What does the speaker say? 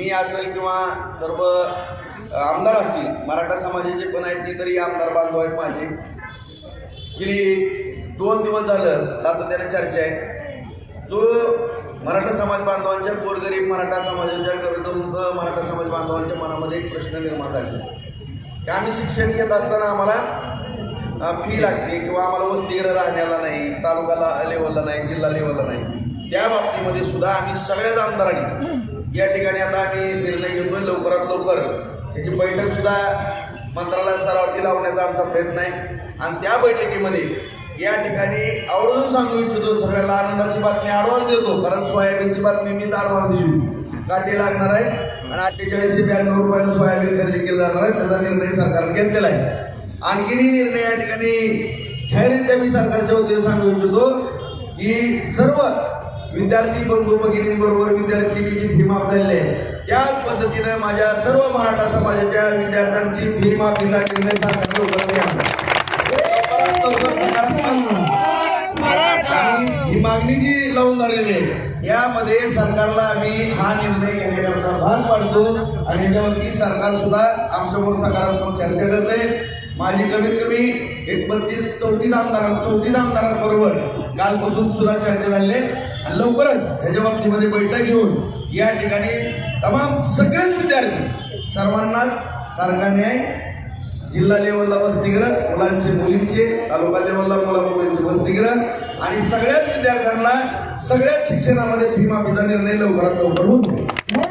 मी असेल किंवा सर्व आमदार असतील मराठा समाजाचे पण आहेत ते तरी आमदार बांधव आहेत माझे. गेली दोन दिवस झालं सातत्याने चर्चा आहे. जो मराठा समाज बांधवांच्या गोरगरीब मराठा समाजाच्या गरजवंत मराठा समाज बांधवांच्या मनामध्ये एक प्रश्न निर्माण झाले. की आम्ही शिक्षण घेत असताना आम्हाला फी लागते किंवा आम्हाला वसतिगृह राहण्याला नाही तालुका लेवलला नाही जिल्हा लेवलला नाही. त्या बाबतीमध्ये सुद्धा आम्ही सगळ्याच आमदारांनी या ठिकाणी आता आम्ही निर्णय घेतोय लवकरात लवकर. त्याची बैठक सुद्धा मंत्रालय स्तरावरती लावण्याचा आमचा प्रयत्न आहे. आणि त्या बैठकीमध्ये या ठिकाणी आवर्जून सांगू इच्छितो सगळ्याला आनंदाची बातमी आडवाच देतो. कारण सोयाबीनची बातमी मीच आडवाच देऊ. काटे लागणार आहे आणि अठ्ठेचाळीसशे ब्याण्णव रुपयाला सोयाबीन खरेदी केलं जाणार आहे. त्याचा निर्णय सरकारने घेतलेला आहे. आणखीनही निर्णय या ठिकाणी जाहीररित्या मी सरकारच्या वतीने सांगू इच्छितो की सर्व विद्यार्थी बंधू भगिनींबरोबर विद्यार्थिनीची फी माफ झालेली आहे. त्याच पद्धतीने माझ्या सर्व मराठा समाजाच्या विद्यार्थ्यांची फी माफीचा निर्णय सरकारने आणि ही मागणी जी लावून झालेली आहे यामध्ये सरकारला आम्ही हा निर्णय घेण्याकरता भाग पाडतो आणि याच्यावरती सरकार सुद्धा आमच्याबरोबर सकारात्मक चर्चा करते. माझी कमीत कमी एक बत्तीस चौतीस आमदारां चौतीस आमदारांबरोबर कालपासून सुद्धा चर्चा झाली आहे. आणि लवकरच ह्याच्या बाबतीमध्ये बैठक घेऊन या ठिकाणी तमाम सगळेच विद्यार्थी सर्वांनाच सारखा न्याय जिल्हा लेवलला वसतिगृह मुलांचे मुलींचे तालुका लेवलला मुला मुलींचे वसतिगृह आणि सगळ्याच विद्यार्थ्यांना सगळ्याच शिक्षणामध्ये फी माफीचा निर्णय लवकरात लवकर होतो